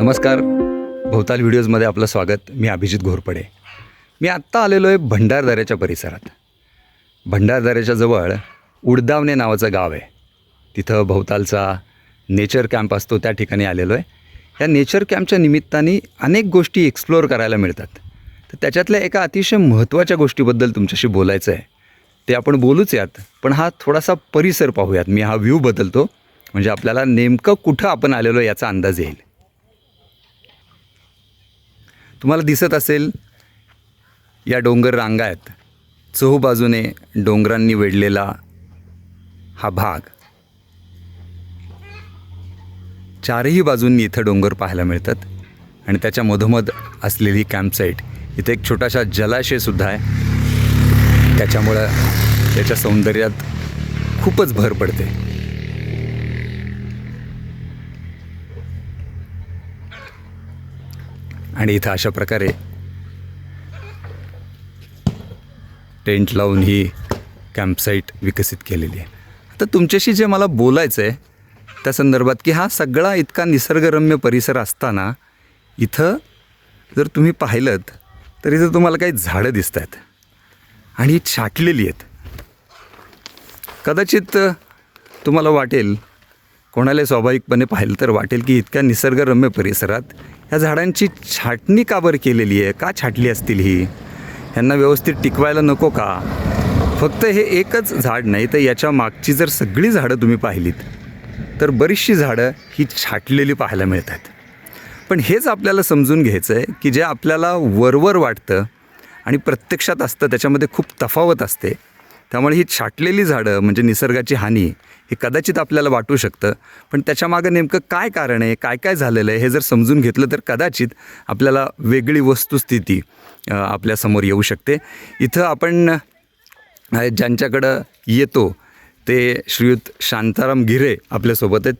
नमस्कार. भोवताल व्हिडिओजमध्ये आपलं स्वागत. मी अभिजित घोरपडे. मी आत्ता आलेलो आहे भंडारदऱ्याच्या परिसरात. भंडारदऱ्याच्या जवळ उडदावणे नावाचं गाव आहे. तिथं भोवतालचा नेचर कॅम्प असतो त्या ठिकाणी आलेलो आहे या नेचर कॅम्पच्या निमित्ताने अनेक गोष्टी एक्सप्लोअर करायला मिळतात. तर त्याच्यातल्या एका अतिशय महत्त्वाच्या गोष्टीबद्दल तुमच्याशी बोलायचं आहे ते आपण बोलूच यात पण हा थोडासा परिसर पाहूयात. मी हा व्ह्यू बदलतो. म्हणजे आपल्याला नेमकं कुठं आपण आलेलो याचा अंदाज येईल. तुम्हाला दिसत असेल या डोंगर रांगा आहेत चहूबाजूने डोंगरांनी वेढलेला हा भाग. चारही बाजूंनी इथं डोंगर पाहायला मिळतात आणि त्याच्या मधोमध असलेली कॅम्पसाईट इथे एक छोटासा जलाशयसुद्धा आहे. त्याच्यामुळं त्याच्या सौंदर्यात खूपच भर पडते. आणि इथं अशा प्रकारे टेंट लावून ही कॅम्पसाईट विकसित केलेली आहे. आता तुमच्याशी जे मला बोलायचं आहे त्या संदर्भात की हा सगळा इतका निसर्गरम्य परिसर असताना इथं जर तुम्ही पाहिलं तर इथं तुम्हाला काही झाडं दिसत आहेत आणि ही छाटलेली आहेत. कदाचित तुम्हाला वाटेल कोणाला स्वाभाविकपणे पाहिलं तर वाटेल की इतक्या निसर्गरम्य परिसरात ह्या झाडांची छाटणी का बरं केलेली आहे? का छाटली असतील ही? ह्यांना व्यवस्थित टिकवायला नको का? फक्त हे एकच झाड नाही तर याच्या मागची जर सगळी झाडं तुम्ही पाहिलीत तर बरीचशी झाडं ही छाटलेली पाहायला मिळतात. पण हेच आपल्याला समजून घ्यायचं आहे की जे आपल्याला वरवर वाटतं आणि प्रत्यक्षात असतं त्याच्यामध्ये खूप तफावत असते. त्यामुळे ही छाटलेली झाडं म्हणजे निसर्गाची हानी हे कदाचित आपल्याला वाटू शकतं. पण त्याच्यामागं नेमकं काय कारण आहे काय काय झालेलं आहे हे जर समजून घेतलं तर कदाचित आपल्याला वेगळी वस्तुस्थिती आपल्यासमोर येऊ शकते. इथं आपण ज्यांच्याकडं येतो ते श्रीयुत शांताराम गिरे आपल्यासोबत आहेत.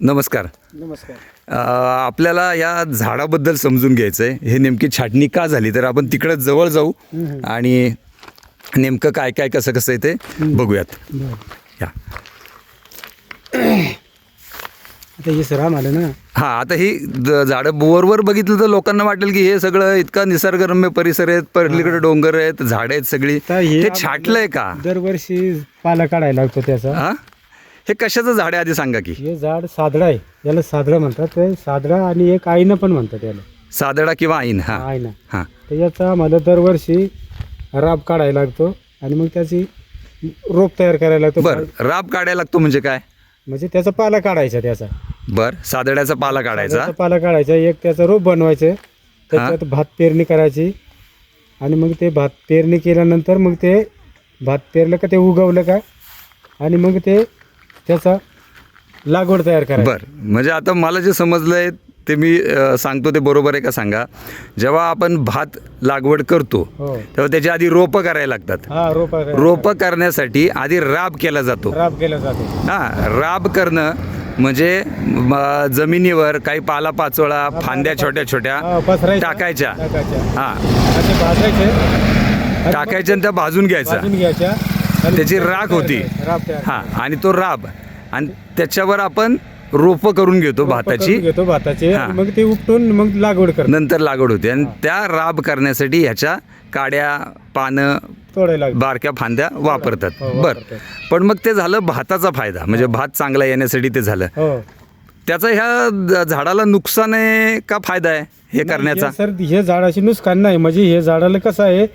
नमस्कार. नमस्कार. आपल्याला या झाडाबद्दल समजून घ्यायचं आहे हे नेमकी छाटणी का झाली? तर आपण तिकडं जवळ जाऊ आणि नेमकं काय काय कसं कसं आहे ते बघूयात. या. आता हे सर आम्हाला ना. हां आता ही द- झाडं वरवर बघितलं तर लोकांना वाटेल की हे सगळं इतका निसर्गरम्य परिसर आहेत पलीकडे डोंगर आहेत झाडं आहेत सगळी. हे आम्हाला छाटलंय का? दरवर्षी पाला काढायला लागतो त्याचा. हा? हे कशाचं झाड आहे आधी सांगा की? हे झाड सादडा आहे. याला सादडा म्हणतात. ते सादडा आणि एक आईनं पण म्हणतात याला. सादडा किंवा आईन हां. आईनं. हां. तर याचा आम्हाला दरवर्षी राब काढायला लागतो आणि मग त्याची रोप तयार करायला लागतो. बर राब काढायला लागतो म्हणजे काय? म्हणजे त्याचा पाला काढायचा त्याचा. बर सादड्याचा पाला काढायचा. त्याचा पाला काढायचा एक त्याचा रोप बनवायचं त्याच्यात भात पेरणी करायची आणि मग ते भात पेरणी केल्यानंतर मग ते भात पेरलं का ते उगवलं का आणि मग ते त्याचा लागवड तयार करायची. बर म्हणजे आता मला जे समजलंय ते मी सांगतो ते बरोबर आहे का सांगा? जेव्हा आपण भात लागवड करतो हो. तेव्हा त्याच्या आधी रोपं करायला लागतात. हा रोप करण्यासाठी आधी राब केला जातो. राब केला जातो. हां राब करणं म्हणजे जमिनीवर काही पाला पाचोळा फांद्या छोट्या छोट्या. टाकायच्या हां टाकायच्या. आणि त्या भाजून घ्यायचा. त्याची राख होती. हां आणि तो राब. आणि त्याच्यावर आपण रोपं करून घेतो भाताची. घेतो भाताचे. हा. मग ते उपटून मग लागवड करतो. नंतर लागवड होते. आणि त्या राब करण्यासाठी ह्याच्या काड्या पानं तोडायला लागतो. बारक्या फांद्या वापरतात. हो, बर. वापरतात. पण मग ते झालं भाताचा फायदा. म्हणजे भात चांगला येण्यासाठी ते झालं. हो. त्याचा ह्या ज- झाडाला नुकसान आहे का फायदा आहे? हे करण्याचा? हे सर हे झाडाची नुकसान नाही. म्हणजे हे झाडाला कसं आहे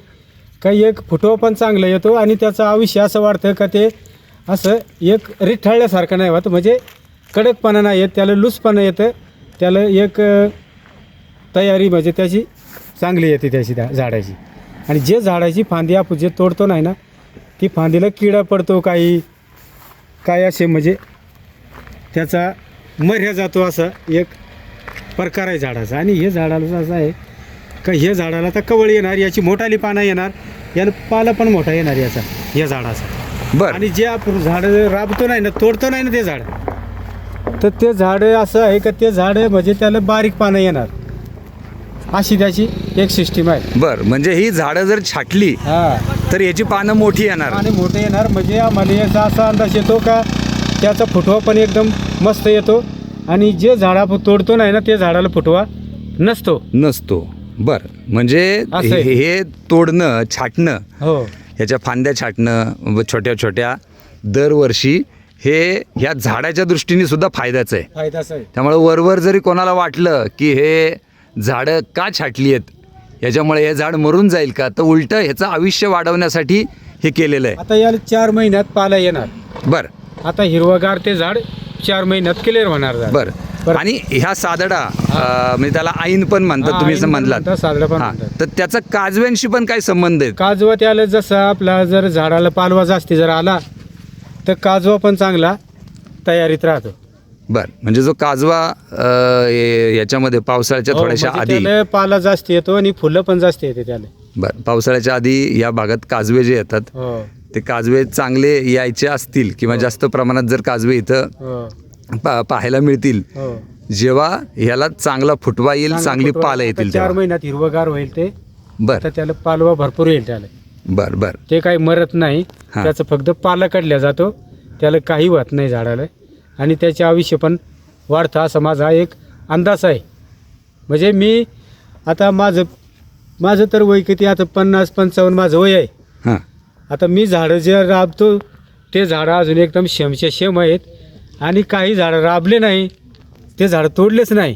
काही एक फुटवा पण चांगलं येतो आणि त्याचं आयुष्य असं वाटतं का ते असं एक रिठाळल्यासारखं नाही होत. म्हणजे कडकपणा नाही येत त्याला लूजपणा येतं त्याला एक तयारी म्हणजे त्याची चांगली येते त्याची त्या झाडाची. आणि जे झाडाची फांदी आपण जे तोडतो नाही ना ती फांदीला किडा पडतो काही काय असे म्हणजे त्याचा मर्या जातो असा एक प्रकार आहे झाडाचा. आणि हे झाडाला असं आहे का हे झाडाला आता कवळ येणार याची मोठाली पानं येणार याला पाला पण मोठा येणार याचा या झाडाचा. बर. आणि जे आपण झाड राबतो नाही ना तोडतो नाही ना ते झाड तर ते झाड असं आहे का ते झाड म्हणजे त्याला बारीक पानं येणार. अशी त्याची एक सिस्टीम आहे. बर म्हणजे ही झाडं जर छाटली हा. तर याची पानं मोठी येणार. आणि मोठे येणार म्हणजे आम्हाला याचा असा अंदाज येतो का त्याचा फुटवा पण एकदम मस्त येतो. आणि जे झाड तोडतो नाही ना ते झाडाला फुटवा नसतो. नसतो. बर म्हणजे असं आहे. हे हे तोडणं छाटणं हो. ह्याच्या फांद्या छाटणं व छोट्या छोट्या दरवर्षी हे ह्या झाडाच्या दृष्टीने सुद्धा फायद्याचं आहे. फायदाच आहे. त्यामुळे वरवर जरी कोणाला वाटलं की हे झाडं का छाटली आहेत याच्यामुळे हे झाड मरून जाईल का तर उलटं ह्याचं आयुष्य वाढवण्यासाठी हे केलेलं आहे. आता याला चार महिन्यात पाला येणार. बरं. आता हिरवगार ते झाड चार महिन्यात क्लिअर होणार झाड. बरं. बरं. आणि ह्या सादडा अं, म्हणजे त्याला आईन पण म्हणतात हा, तुम्ही असं आईन पण म्हणलात. म्हणतात, सादडा पण हा, म्हणतात. तर त्याचा काजव्यांशी पण काय संबंध आहे काजवा त्याला जसं आपला जर झाडाला पालवा जास्ती जर आला तर काजवा पण चांगला तयारीत राहतो. बर म्हणजे जो काजवा अं, हे- याच्यामध्ये पावसाळ्याच्या हो, थोड्याशा म्हणजे आधी त्याला पाला जास्त येतो आणि फुलं पण जास्त येते त्याला. बर पावसाळ्याच्या आधी या भागात काजवे जे येतात हो. ते काजवे चांगले यायचे असतील किंवा जास्त प्रमाणात जर काजवे इथं हो. पा पाहायला मिळतील हो. जेव्हा ह्याला चांगला फुटवा येईल चांगलं फुटवा. पाल येतील चार तेव्हा. महिन्यात हिरवगार होईल ते. बर. तर त्याला पालवा भरपूर येईल त्याला. बर बर. ते काही मरत नाही हा. त्याचं फक्त पाला काढल्या जातो. त्याला काही होत नाही झाडाला. आणि त्याचे आयुष्य पण वाढतं असा माझा एक अंदाज आहे. म्हणजे मी आता माझं माझं तर वय किती? आता पन्नास पंचावन्न माझं वय आहे. हां. आता मी झाडं जे राबतो ते झाडं अजून एकदम शेमचे शेम आहेत. आणि काही झाडं राबले नाही. ते झाडं तोडलेच नाही.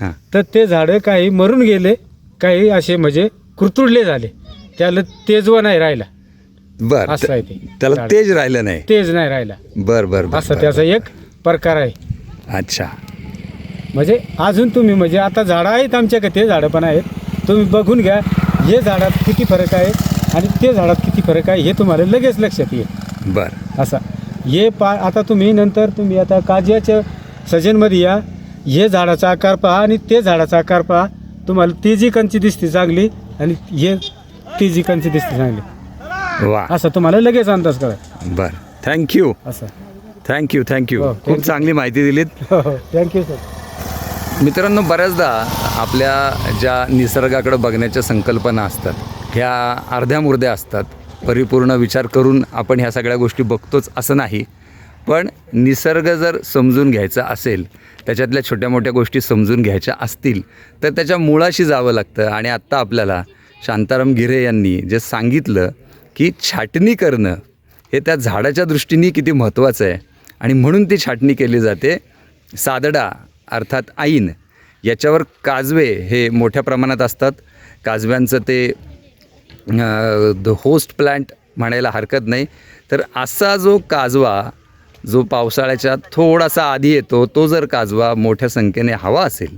हां. तर ते झाडं काही मरून गेले काही असे म्हणजे कुरतुडले झाले. त्याला तेजवा नाही राहिला. बर असं आहे ते. त्याला. तेज राहिलं नाही. तेज नाही राहिला. बर बर बर, असं बर, त्याचा एक प्रकार आहे. अच्छा. म्हणजे अजून तुम्ही म्हणजे आता झाडं आहेत आमच्याकडे ते झाडं पण आहेत. तुम्ही बघून घ्या हे झाडात किती फरक आहे आणि ते झाडात किती फरक आहे हे तुम्हाला लगेच लक्षात येईल. बर. असा. हे पा आता तुम्ही नंतर तुम्ही आता काजयाच्या सजनमध्ये या. हे झाडाचा आकार पहा आणि ते झाडाचा आकार पहा. तुम्हाला ती जी कंची दिसते चांगली आणि हे ती जी कंची दिसते चांगली. वा. असं तुम्हाला लगेच अंदाज करा बर. थँक्यू असं. थँक्यू थँक्यू हो, खूप. चांगली माहिती दिलीत. हो हो. थँक्यू सर मित्रांनो बऱ्याचदा आपल्या ज्या निसर्गाकडे बघण्याच्या संकल्पना असतात ह्या अर्ध्या मुर्द्या असतात परिपूर्ण विचार करून आपण ह्या सगळ्या गोष्टी बघतोच असं नाही. पण निसर्ग जर समजून घ्यायचा असेल त्याच्यातल्या छोट्या मोठ्या गोष्टी समजून घ्यायच्या असतील तर त्याच्या मुळाशी जावं लागतं आणि आत्ता आपल्याला शांताराम गिरे यांनी जे सांगितलं की छाटणी करणं हे त्या झाडाच्या दृष्टीने किती महत्त्वाचं आहे. आणि म्हणून ती छाटणी केली जाते. सादडा अर्थात आईन. याच्यावर काजवे हे मोठ्या प्रमाणात असतात. काजव्यांचं ते द होस्ट प्लांट म्हणायला हरकत नाही. तर असा जो काजवा जो पावसाळ्याच्या थोडासा आधी येतो तो जर काजवा मोठ्या संख्येने हवा असेल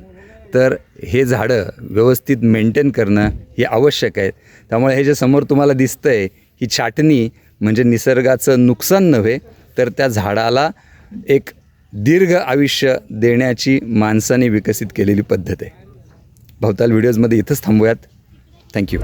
तर हे झाडं व्यवस्थित मेंटेन करणं हे आवश्यक आहे. त्यामुळे हे जे समोर तुम्हाला दिसतं आहे ही छाटणी म्हणजे निसर्गाचं नुकसान नव्हे तर त्या झाडाला एक दीर्घ आयुष्य देण्याची माणसाने विकसित केलेली पद्धत आहे. भवताल व्हिडिओजमध्ये इथंच थांबूयात. थँक्यू